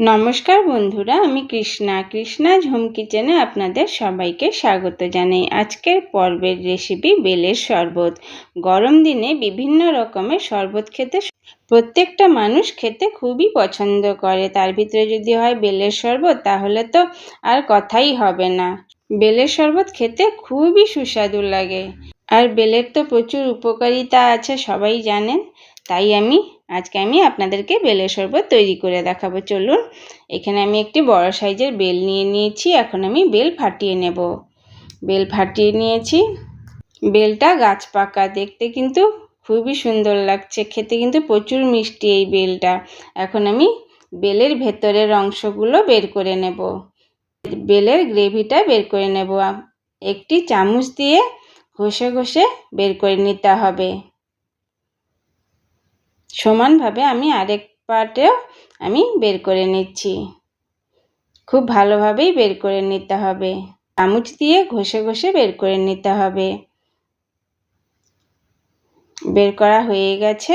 নমস্কার বন্ধুরা, আমি কৃষ্ণা। কৃষ্ণা ঝুম কিচেনে আপনাদের সবাইকে স্বাগত জানাই। আজকের পর্বের রেসিপি বেলের শরবত। গরম দিনে বিভিন্ন রকমের শরবত খেতে প্রত্যেকটা মানুষ খেতে খুবই পছন্দ করে। তার ভিতরে যদি হয় বেলের শরবত, তাহলে তো আর কথাই হবে না। বেলের শরবত খেতে খুবই সুস্বাদু লাগে। আর বেলের তো প্রচুর উপকারিতা আছে, সবাই জানেন। তাই আমি আজকে আমি আপনাদেরকে বেলের শরবত তৈরি করে দেখাবো। চলুন, এখানে আমি একটি বড় সাইজের বেল নিয়ে নিয়েছি। এখন আমি বেল ফাটিয়ে নেব। বেল ফাটিয়ে নিয়েছি। বেলটা গাছ পাকা, দেখতে কিন্তু খুবই সুন্দর লাগছে। খেতে কিন্তু প্রচুর মিষ্টি এই বেলটা। এখন আমি বেলের ভেতরের অংশগুলো বের করে নেব। বেলের গ্রেভিটা বের করে নেব। একটি চামচ দিয়ে ঘষে ঘষে বের করে নিতে হবে। সমানভাবে আমি আরেক পাটেও আমি বের করে নিচ্ছি। খুব ভালোভাবেই বের করে নিতে হবে। চামচ দিয়ে ঘষে ঘষে বের করে নিতে হবে। বের করা হয়ে গেছে।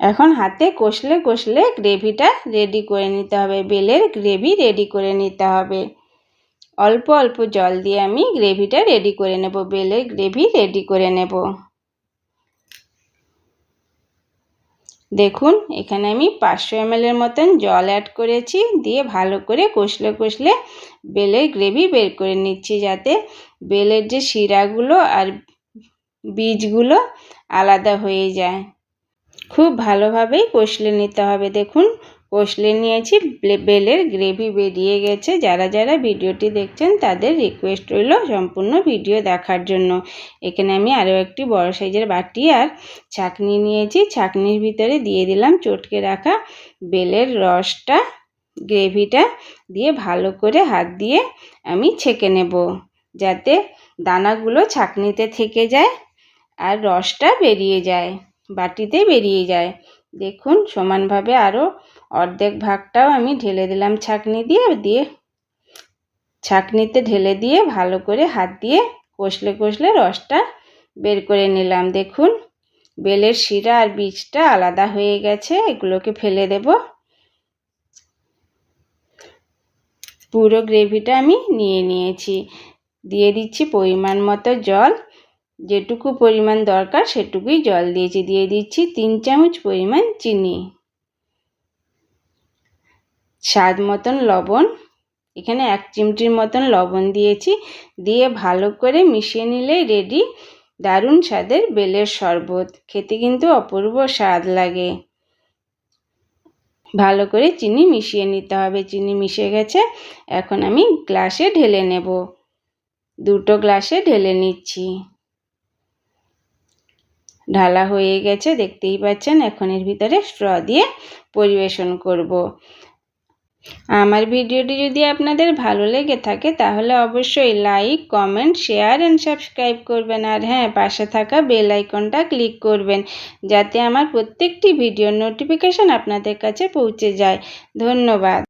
এখন হাতে কষলে কষলে গ্রেভিটা রেডি করে নিতে হবে। বেলের গ্রেভি রেডি করে নিতে হবে। অল্প অল্প জল দিয়ে আমি গ্রেভিটা রেডি করে নেব। বেলের গ্রেভি রেডি করে নেব। দেখুন, এখানে আমি পাঁচশো এমএলের মতন জল অ্যাড করেছি, দিয়ে ভালো করে কষলে কষলে বেলের গ্রেভি বের করে নিচ্ছি যাতে বেলের যে শিরাগুলো আর বীজগুলো আলাদা হয়ে যায়। খুব ভালোভাবেই কষলে নিতে হবে, দেখুন। কষলে নিয়েছি বেলের গ্রেভি বেরিয়ে গেছে। যারা যারা ভিডিওটি দেখছেন, তাদের রিকোয়েস্ট রইল সম্পূর্ণ ভিডিও দেখার জন্য। এখানে আমি আরও একটি বড় সাইজের বাটি আর ছাকনি নিয়েছি। ছাকনির ভিতরে দিয়ে দিলাম চটকে রাখা বেলের রসটা। গ্রেভিটা দিয়ে ভালো করে হাত দিয়ে আমি ছেঁকে নেব, যাতে দানাগুলো ছাকনিতে থেকে যায় আর রসটা বেরিয়ে যায়, বাটিতে বেরিয়ে যায়। দেখুন, সমানভাবে আরও অর্ধেক ভাগটাও আমি ঢেলে দিলাম ছাঁকনি দিয়ে দিয়ে ছাঁকনিতে ঢেলে দিয়ে ভালো করে হাত দিয়ে কষলে কষলে রসটা বের করে নিলাম। দেখুন, বেলের শিরা আর বীজটা আলাদা হয়ে গেছে, এগুলোকে ফেলে দেব। পুরো গ্রেভিটা আমি নিয়ে নিয়েছি। দিয়ে দিচ্ছি পরিমাণ মতো জল, যেটুকু পরিমাণ দরকার সেটুকুই জল দিয়েছি। দিয়ে দিচ্ছি তিন চামচ পরিমাণ চিনি। স্বাদ মতন লবণ, এখানে এক চিমটির মতন লবণ দিয়েছি, দিয়ে ভালো করে মিশিয়ে নিলেই রেডি দারুণ স্বাদের বেলের শরবত। খেতে কিন্তু অপূর্ব স্বাদ লাগে। ভালো করে চিনি মিশিয়ে নিতে হবে। চিনি মিশে গেছে, এখন আমি গ্লাসে ঢেলে নেব। দুটো গ্লাসে ঢেলে নিচ্ছি। ঢালা হয়ে গেছে, দেখতেই পাচ্ছেন, এখন এর ভিতরে স্ট্র দিয়ে পরিবেশন করব। আমার ভিডিওটি যদি আপনাদের ভালো লেগে থাকে, তাহলে অবশ্যই like, comment, share and subscribe করবেন। আর হ্যাঁ পাশে থাকা বেল আইকনটা ক্লিক করবেন, যাতে আমার প্রত্যেকটি ভিডিওর নোটিফিকেশান আপনাদের কাছে পৌঁছে যায়। ধন্যবাদ।